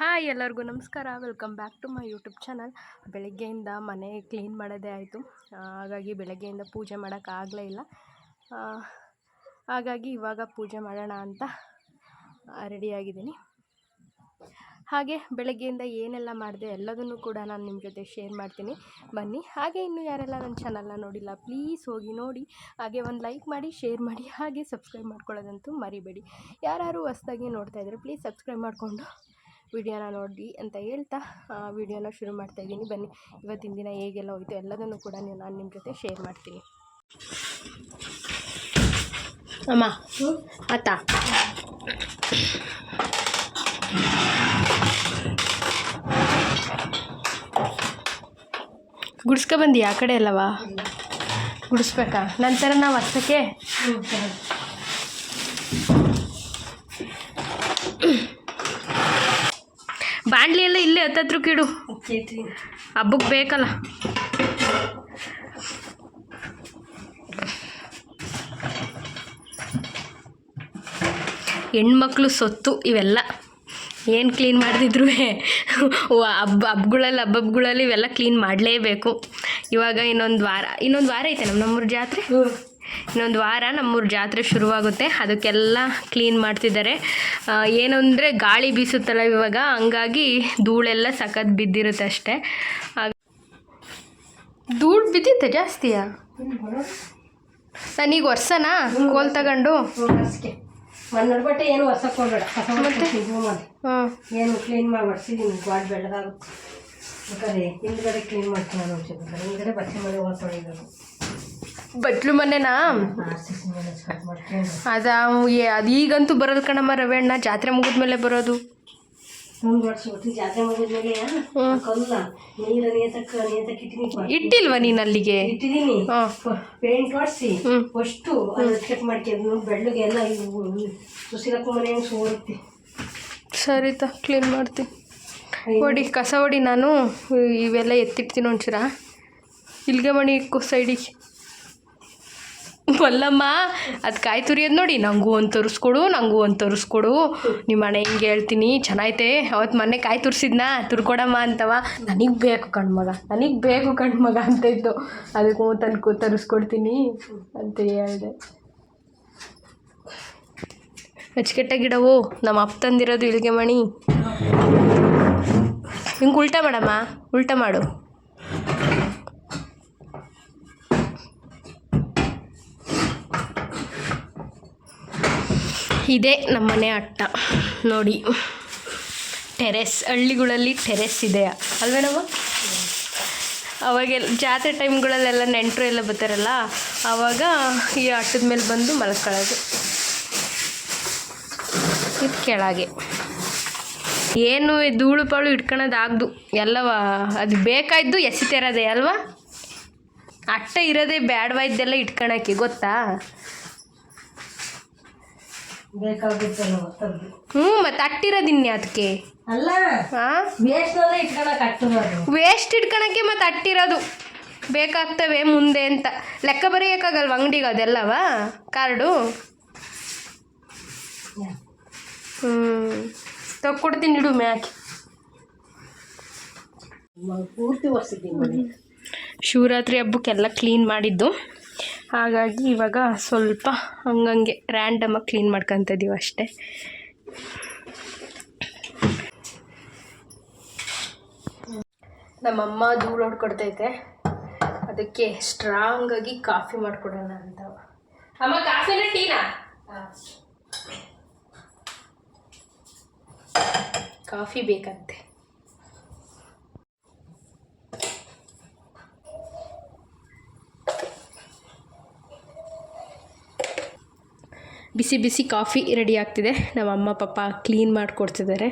Hi ಎಲ್ಲರಿಗೂ ನಮಸ್ಕಾರ. Welcome back to my YouTube channel ಬೆಳಗ್ಗೆಯಿಂದ ಮನೆ ಕ್ಲೀನ್ ಮಾಡೋದೇ ಆಯಿತು. ಹಾಗಾಗಿ ಬೆಳಗ್ಗೆಯಿಂದ ಪೂಜೆ ಮಾಡೋಕ್ಕಾಗಲೇ ಇಲ್ಲ. ಹಾಗಾಗಿ ಇವಾಗ ಪೂಜೆ ಮಾಡೋಣ ಅಂತ ರೆಡಿಯಾಗಿದ್ದೀನಿ ಹಾಗೆ ಬೆಳಗ್ಗೆಯಿಂದ ಏನೆಲ್ಲ ಮಾಡಿದೆ ಎಲ್ಲದನ್ನು ಕೂಡ ನಾನು ನಿಮ್ಮ ಜೊತೆ ಶೇರ್ ಮಾಡ್ತೀನಿ. ಬನ್ನಿ, ಹಾಗೆ ಇನ್ನು ಯಾರೆಲ್ಲ ನನ್ನ ಚಾನಲ್ನ ನೋಡಿಲ್ಲ ಪ್ಲೀಸ್ ಹೋಗಿ ನೋಡಿ. ಹಾಗೆ ಒಂದು ಲೈಕ್ ಮಾಡಿ ಶೇರ್ ಮಾಡಿ, ಹಾಗೆ ಸಬ್ಸ್ಕ್ರೈಬ್ ಮಾಡ್ಕೊಳ್ಳೋದಂತೂ ಮರಿಬೇಡಿ. ಯಾರು ಹೊಸ್ದಾಗಿ ನೋಡ್ತಾ ಇದ್ದರೆ ಪ್ಲೀಸ್ ಸಬ್ಸ್ಕ್ರೈಬ್ ಮಾಡಿಕೊಂಡು ವಿಡಿಯೋನ ನೋಡಿ ಅಂತ ಹೇಳ್ತಾ ವಿಡಿಯೋನ ಶುರು ಮಾಡ್ತಾ ಇದ್ದೀನಿ. ಬನ್ನಿ, ಇವತ್ತಿನ ದಿನ ಹೇಗೆಲ್ಲ ಹೋಯಿತು ಎಲ್ಲದನ್ನು ಕೂಡ ನಾನು ನಿಮ್ಮ ಜೊತೆ ಶೇರ್ ಮಾಡ್ತೀನಿ. ಅಮ್ಮ ಆತ ಗುಡ್ಸ್ಕೊ ಬಂದಿ ಆ ಕಡೆ ಅಲ್ಲವಾ? ಗುಡಿಸ್ಬೇಕಾ? ನಂತರ ನಾವು ಹತ್ತಕ್ಕೆ ಬಾಂಡ್ಲಿ ಎಲ್ಲ ಇಲ್ಲೇ ಹತ್ತತ್ರ ಕಿಡು. ಹಬ್ಬಕ್ಕೆ ಬೇಕಲ್ಲ. ಹೆಣ್ಮಕ್ಳು ಸೊತ್ತು ಇವೆಲ್ಲ. ಏನು ಕ್ಲೀನ್ ಮಾಡಿದ್ರು ಹಬ್ಬ ಹಬ್ಬಗಳಲ್ಲಿ ಹಬ್ಬಗಳಲ್ಲಿ ಇವೆಲ್ಲ ಕ್ಲೀನ್ ಮಾಡಲೇಬೇಕು. ಇವಾಗ ಇನ್ನೊಂದು ವಾರ ಇನ್ನೊಂದು ವಾರ ಐತೆ ನಮ್ಮ ನಮ್ಮೂರ ಜಾತ್ರೆ? ಇನ್ನೊಂದು ವಾರ ನಮ್ಮೂರ ಜಾತ್ರೆ ಶುರುವಾಗುತ್ತೆ. ಅದಕ್ಕೆಲ್ಲ ಕ್ಲೀನ್ ಮಾಡ್ತಿದ್ದಾರೆ. ಏನು ಅಂದರೆ ಗಾಳಿ ಬೀಸುತ್ತಲ್ಲ ಇವಾಗ, ಹಂಗಾಗಿ ಧೂಳೆಲ್ಲ ಸಖತ್ ಬಿದ್ದಿರುತ್ತೆ ಅಷ್ಟೇ. ಧೂಳು ಬಿದ್ದಿತ್ತೆ ಜಾಸ್ತಿಯಾ? ನಾನೀಗ ವರ್ಷನಾ ಕೋಲ್ ತಗೊಂಡು? ಬಟ್ಟೆ ಏನು ಏನು ಕ್ಲೀನ್ ಗಾಡ್ ಹಿಂದ್ಗಡೆ ಕ್ಲೀನ್ ಮಾಡ್ತೀನಿ ನಾನು ಹಿಂದ್ಗಡೆ ಬಟ್ಟೆ ಮೇಲೆ ಹೊಸ ಬಟ್ಲು ಮನೆನಾ? ಅದ ಅದು ಈಗಂತೂ ಬರಲ್ ಕಣಮ್ಮ ರವೆಣ್ಣ ಜಾತ್ರೆ ಮುಗಿದ್ಮೇಲೆ ಬರೋದು. ಮುಂದೆ ಹೊಡ್ಸ್ಬಿಟ್ಟು ಜಾತ್ರೆ ಮುಗಿದ್ಮೇಲೆ ಇಟ್ಟಿನಿ ಇಟ್ಟಿಲ್ವ ನೀನು ಅಲ್ಲಿಗೆ? ಪೇಂಟ್ ಹೊಡ್ಸಿ. ಅಷ್ಟು ಚೆಕ್ ಮಾಡ್ಕೊಂಡು ಬೆಳ್ಳಗೆ ಎಲ್ಲ ಇವು ಸುಶೀಲಕ್ಕ ಮನೆ ಹೆಂಗೆ ಸರಿ ತ ಕ್ಲೀನ್ ಮಾಡ್ತೀನಿ ಹೊಡಿ ಕಸ ಹೊಡಿ ನಾನು ಇವೆಲ್ಲ ಎತ್ತಿಡ್ತೀನಿ ಒಂಚೂರ. ಇಲ್ಗೆ ಮಣಿ ಇಕ್ಕು ಸೈಡಿಗೆ ಮಲ್ಲಮ್ಮ ಅದು ಕಾಯಿ ತುರಿಯೋದು ನೋಡಿ. ನನಗೂ ಒಂದು ತರಿಸ್ಕೊಡು ನನಗೂ ಒಂದು ತರಿಸ್ಕೊಡು. ನಿಮ್ಮ ಮನೆ ಹಿಂಗೆ ಹೇಳ್ತೀನಿ, ಚೆನ್ನಾಗೈತೆ. ಅವತ್ತು ಮೊನ್ನೆ ಕಾಯಿ ತುರಿಸಿದ್ನಾ ತುರ್ಕೊಡಮ್ಮ ಅಂತವ. ನನಗೆ ಬೇಕು ಕಣ್ಮಗ ನನಗೆ ಬೇಕು ಕಣ್ಮಗ ಅಂತ ಇತ್ತು. ಅದಕ್ಕೂ ತನ್ಕೊ ತರಿಸ್ಕೊಡ್ತೀನಿ ಅಂತ ಹೇಳಿದೆ. ಅಚ್ಚುಕಟ್ಟ ಗಿಡವು ನಮ್ಮ ಅಪ್ಪ ತಂದಿರೋದು ಇಳಿಗೆ ಮಣಿ. ಹಿಂಗೆ ಉಲ್ಟಾ ಮಾಡಮ್ಮ, ಉಲ್ಟಾ ಮಾಡು. ಇದೇ ನಮ್ಮನೆ ಅಟ್ಟ. ನೋಡಿ. ಟೆರೆಸ್, ಹಳ್ಳಿಗಳಲ್ಲಿ ಟೆರೆಸ್ ಇದೆ ಅಲ್ವೇನಮ್ಮ? ಅವಾಗೆಲ್ಲ ಜಾತ್ರೆ ಟೈಮ್ಗಳಲ್ಲೆಲ್ಲ ನೆಂಟರು ಎಲ್ಲ ಬರ್ತಾರಲ್ಲ ಆವಾಗ ಈ ಅಟ್ಟದ ಮೇಲೆ ಬಂದು ಮಲ್ಕೊಳ್ಳೋದು. ಇದು ಕೆಳಗೆ. ಏನು ಧೂಳು ಪಾಳು ಆಗ್ದು ಎಲ್ಲವ, ಅದು ಬೇಕಾಯ್ದು ಎಸಿತಿರೋದೆ ಅಲ್ವಾ? ಅಟ್ಟ ಇರೋದೇ ಬ್ಯಾಡ್ವಾಯ್ದೆಲ್ಲ ಇಟ್ಕೊಳಕ್ಕೆ, ಗೊತ್ತಾ? ಬೇಕಾಗುತ್ತಲ್ಲ ಹೊತ್ತದ್ದು. ಹ್ಞೂ ಮತ್ತು ಅಟ್ಟಿರೋದು ಇನ್ಯಾದಕ್ಕೆ ಅಲ್ಲ ಹಾಂ ವೇಸ್ಟ್ನೆಲ್ಲ ಇಟ್ಕೊಳಕ್ ಆಗ್ತದೆ ವೇಸ್ಟ್ ಇಟ್ಕೊಳಕ್ಕೆ ಮತ್ತೆ ಅಟ್ಟಿರೋದು. ಬೇಕಾಗ್ತವೆ ಮುಂದೆ ಅಂತ. ಲೆಕ್ಕ ಬರೆಯೋಕ್ಕಾಗಲ್ವ ಅಂಗಡಿಗೆ ಅದೆಲ್ಲವ? ಕಾರ್ಡು? ಹ್ಞೂ. ತಗೊಡ್ತೀನಿ ಇಡು ಮ್ಯಾಕೆ ಪೂರ್ತಿ ಒರ್ಸಿದ್ದೀನಿ ಶಿವರಾತ್ರಿ ಹಬ್ಬಕ್ಕೆಲ್ಲ ಕ್ಲೀನ್ ಮಾಡಿದ್ದು. ಹಾಗಾಗಿ ಇವಾಗ ಸ್ವಲ್ಪ ಹಂಗಂಗೆ ರ್ಯಾಂಡಮಾಗಿ ಕ್ಲೀನ್ ಮಾಡ್ಕೊತ ಇದ್ದೀವಿ ಅಷ್ಟೇ. ನಮ್ಮಮ್ಮ ಧೂಳು ಹೊಡ್ಕೊಡ್ತೈತೆ. ಅದಕ್ಕೆ ಸ್ಟ್ರಾಂಗಾಗಿ ಕಾಫಿ ಮಾಡ್ಕೊಡೋಣ ಅಂತ. ಅಮ್ಮ, ಕಾಫಿನ ಟೀನಾ? ಕಾಫಿ ಬೇಕಂತೆ. ಬಿಸಿ ಬಿಸಿ ಕಾಫಿ ರೆಡಿ ಆಗ್ತಿದೆ. ನಮ್ಮ ಅಮ್ಮ ಪಾಪ ಕ್ಲೀನ್ ಮಾಡಿಕೊಡ್ತಿದ್ದಾರೆ.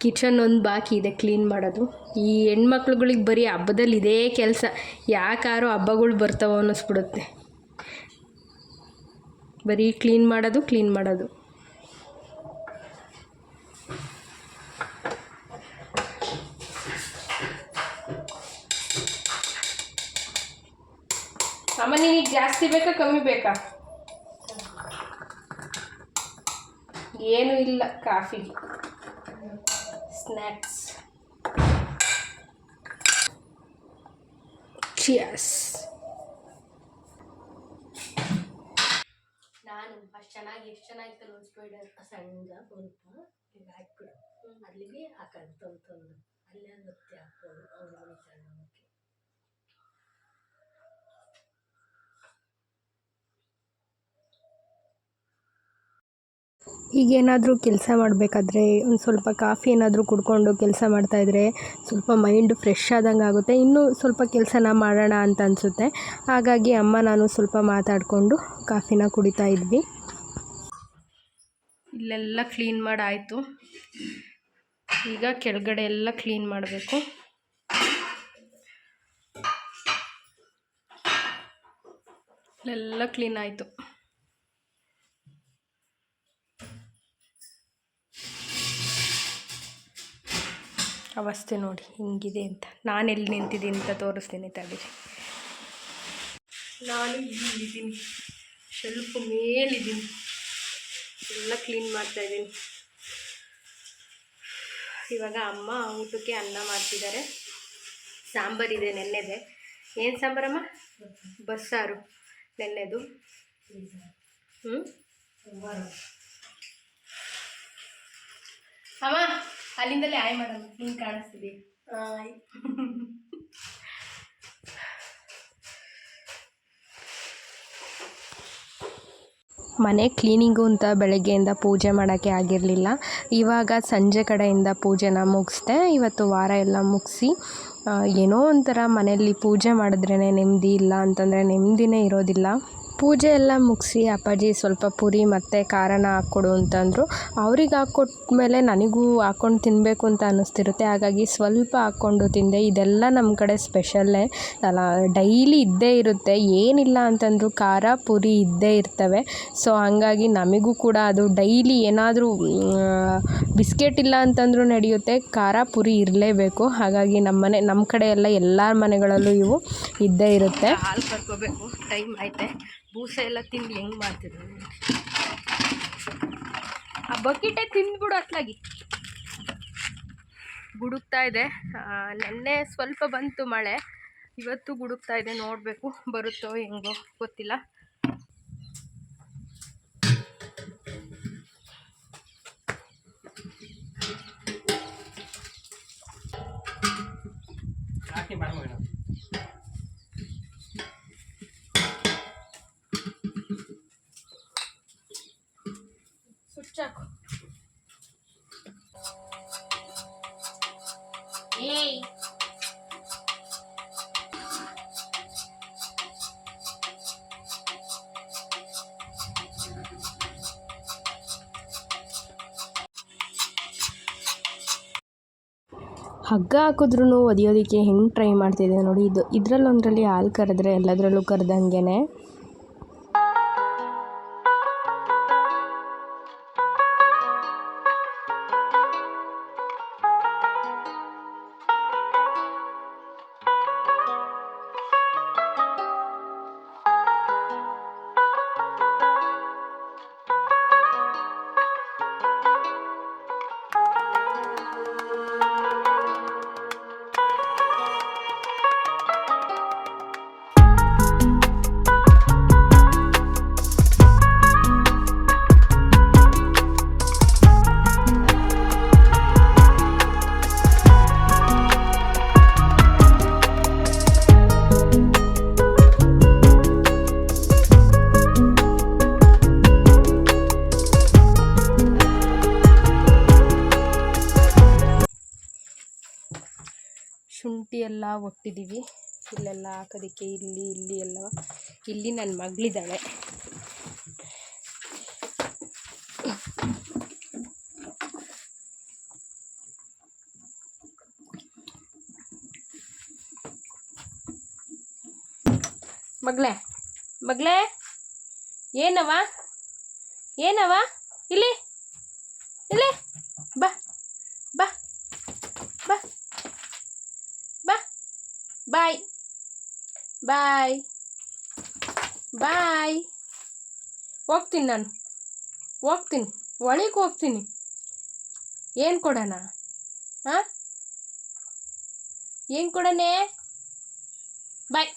ಕಿಚನ್ ಒಂದು ಬಾಕಿ ಇದೆ ಕ್ಲೀನ್ ಮಾಡೋದು. ಈ ಹೆಣ್ಮಕ್ಳುಗಳಿಗೆ ಬರೀ ಹಬ್ಬದಲ್ಲಿ ಇದೇ ಕೆಲಸ. ಯಾಕಾರೋ ಹಬ್ಬಗಳು ಬರ್ತಾವೋ ಅನ್ನಿಸ್ಬಿಡುತ್ತೆ. ಬರೀ ಕ್ಲೀನ್ ಮಾಡೋದು ಕ್ಲೀನ್ ಮಾಡೋದು. ಅಮ್ಮ, ನೀನಿಗೆ ಜಾಸ್ತಿ ಬೇಕಾ, ಕಮ್ಮಿ ಬೇಕಾ? ಏನೂ ಇಲ್ಲ ಕಾಫಿ. ಸ್ನ್ಯಾಕ್ಸ್ ಚಿಯರ್ಸ್ ನಾನು ಅಷ್ಟು ಚೆನ್ನಾಗಿ ಎಷ್ಟು ಚೆನ್ನಾಗಿತ್ತು ಸ್ಪೈಡರ್ ಸಣ್ಣ ಸ್ವಲ್ಪ ಈಗ ಹಾಕ್ಬಿಡು. ಅಲ್ಲಿಗೆ ಹಾಕೋದು ತಂದು ತಂದು ಅಲ್ಲೇ ಮತ್ತೆ ಹಾಕ್ಬೋದು. ಅವ್ರಿಗೆ ಸಣ್ಣಕ್ಕೆ ಈಗೇನಾದರೂ ಕೆಲಸ ಮಾಡಬೇಕಾದ್ರೆ ಒಂದು ಸ್ವಲ್ಪ ಕಾಫಿ ಏನಾದರೂ ಕುಡ್ಕೊಂಡು ಕೆಲಸ ಮಾಡ್ತಾಯಿದ್ರೆ ಸ್ವಲ್ಪ ಮೈಂಡ್ ಫ್ರೆಶ್ ಆದಂಗೆ ಆಗುತ್ತೆ. ಇನ್ನೂ ಸ್ವಲ್ಪ ಕೆಲಸನ ಮಾಡೋಣ ಅಂತ ಅನಿಸುತ್ತೆ. ಹಾಗಾಗಿ ಅಮ್ಮ, ನಾನು ಸ್ವಲ್ಪ ಮಾತಾಡಿಕೊಂಡು ಕಾಫಿನ ಕುಡಿತಾ ಇದ್ವಿ. ಇಲ್ಲೆಲ್ಲ ಕ್ಲೀನ್ ಮಾಡಾಯಿತು. ಈಗ ಕೆಳಗಡೆ ಎಲ್ಲ ಕ್ಲೀನ್ ಮಾಡಬೇಕು. ಇಲ್ಲೆಲ್ಲ ಕ್ಲೀನ್ ಆಯಿತು. ಅವಸ್ಥೆ ನೋಡಿ, ಹಿಂಗಿದೆ ಅಂತ. ನಾನು ಎಲ್ಲಿ ನಿಂತಿದ್ದೀನಿ ಅಂತ ತೋರಿಸ್ತೀನಿ ತಡೀರಿ ನಾನು ಇಲ್ಲಿದ್ದೀನಿ ಸ್ವಲ್ಪ ಮೇಲಿದ್ದೀನಿ. ಎಲ್ಲ ಕ್ಲೀನ್ ಮಾಡ್ತಾ ಇದ್ದೀನಿ. ಇವಾಗ ಅಮ್ಮ ಊಟಕ್ಕೆ ಅನ್ನ ಮಾಡ್ತಿದ್ದಾರೆ. ಸಾಂಬಾರಿದೆ ನೆನ್ನೆದೆ. ಏನು ಸಾಂಬಾರಮ್ಮ ಬಸ್ಸಾರು. ನೆನ್ನೆದು. ಹ್ಞೂ ಅಮ್ಮ ಅಲ್ಲಿಂದಲೇ ಆಯ್ ಮಾಡಮ್ಮ ಹಿಂಗೆ ಕಾಣಿಸ್ತಿದೆ ಆಯ್. ಮನೆ ಕ್ಲೀನಿಂಗು ಅಂತ ಬೆಳಗ್ಗೆಯಿಂದ ಪೂಜೆ ಮಾಡೋಕ್ಕೆ ಆಗಿರಲಿಲ್ಲ. ಇವಾಗ ಸಂಜೆ ಕಡೆಯಿಂದ ಪೂಜೆನ ಮುಗಿಸ್ದೆ ಇವತ್ತು ವಾರ ಎಲ್ಲ ಮುಗಿಸಿ ಏನೋ ಒಂಥರ ಮನೆಯಲ್ಲಿ ಪೂಜೆ ಮಾಡಿದ್ರೇ ನೆಮ್ಮದಿ ಇಲ್ಲ ಅಂತಂದರೆ ನೆಮ್ಮದಿನೇ ಇರೋದಿಲ್ಲ. ಪೂಜೆ ಎಲ್ಲ ಮುಗಿಸಿ ಅಪ್ಪಾಜಿ ಸ್ವಲ್ಪ ಪುರಿ ಮತ್ತು ಖಾರನ ಹಾಕ್ಕೊಡು ಅಂತಂದರು. ಅವ್ರಿಗೆ ಹಾಕ್ಕೊಟ್ಮೇಲೆ ನನಗೂ ಹಾಕ್ಕೊಂಡು ತಿನ್ನಬೇಕು ಅಂತ ಅನ್ನಿಸ್ತಿರುತ್ತೆ. ಹಾಗಾಗಿ ಸ್ವಲ್ಪ ಹಾಕ್ಕೊಂಡು ತಿಂದೆ. ಇದೆಲ್ಲ ನಮ್ಮ ಕಡೆ ಸ್ಪೆಷಲ್ಲೇ ಅಲ್ಲ, ಡೈಲಿ ಇದ್ದೇ ಇರುತ್ತೆ. ಏನಿಲ್ಲ ಅಂತಂದರೂ ಖಾರ, ಪುರಿ ಇದ್ದೇ ಇರ್ತವೆ. ಸೊ, ಹಂಗಾಗಿ ನಮಗೂ ಕೂಡ ಅದು ಡೈಲಿ ಏನಾದರೂ ಬಿಸ್ಕೆಟ್ ಇಲ್ಲ ಅಂತಂದರೂ ನಡೆಯುತ್ತೆ. ಖಾರ, ಪುರಿ ಇರಲೇಬೇಕು. ಹಾಗಾಗಿ ನಮ್ಮ ಮನೆ ನಮ್ಮ ಕಡೆ ಎಲ್ಲ ಎಲ್ಲ ಮನೆಗಳಲ್ಲೂ ಇವು ಇದ್ದೇ ಇರುತ್ತೆ. ಹಾಲು ಕರ್ಕೋಬೇಕು. ಟೈಮ್ ಐತೆ ಬೂಸೆ ಎಲ್ಲ ತಿಂದು ಹೆಂಗೆ ಮಾಡ್ತಿದ್ರು ಆ ಬಕೆಟೇ ತಿಂದ್ಬಿಡು ಅತ್ಲಾಗಿ ಗುಡುಕ್ತಾ ಇದೆ. ನೆನ್ನೆ ಸ್ವಲ್ಪ ಬಂತು ಮಳೆ. ಇವತ್ತು ಗುಡುಕ್ತಾ ಇದೆ, ನೋಡಬೇಕು ಬರುತ್ತೋ ಹೆಂಗೋ ಗೊತ್ತಿಲ್ಲ. ಹಾಕು ಏಯ್ ಹಗ್ಗ ಹಾಕಿದ್ರೂ ಒದಿಯೋದಕ್ಕೆ ಹೆಂಗೆ ಟ್ರೈ ಮಾಡ್ತಿದ್ದೆ ನೋಡಿ, ಇದು ಇದರಲ್ಲೊಂದರಲ್ಲಿ ಹಾಲು ಕರೆದ್ರೆ ಎಲ್ಲದರಲ್ಲೂ ಕರೆದಂಗೆ ಶುಂಠಿ ಎಲ್ಲ ಒಟ್ಟಿದ್ದೀವಿ. ಇಲ್ಲೆಲ್ಲ ಹಾಕೋದಕ್ಕೆ ಇಲ್ಲಿ ಇಲ್ಲಿ ಎಲ್ಲ. ಇಲ್ಲಿ ನನ್ನ ಮಗಳಿದ್ದಾಳೆ. ಮಗಳೇ ಮಗಳೇ? ಏನವ ಏನವ ಇಲ್ಲಿ ಇಲ್ಲಿ, ಬಾ ಬಾ ಬಾ ಬಾಯ್ ಬಾಯ್ ಬಾಯ್ ಹೋಗ್ತೀನಿ ನಾನು. ಹೋಗ್ತೀನಿ. ಒಳಗೆ ಹೋಗ್ತೀನಿ. ಏನು ಕೊಡೋಣ? ಹಾಂ ಏನು ಕೊಡೋಣ? ಬಾಯ್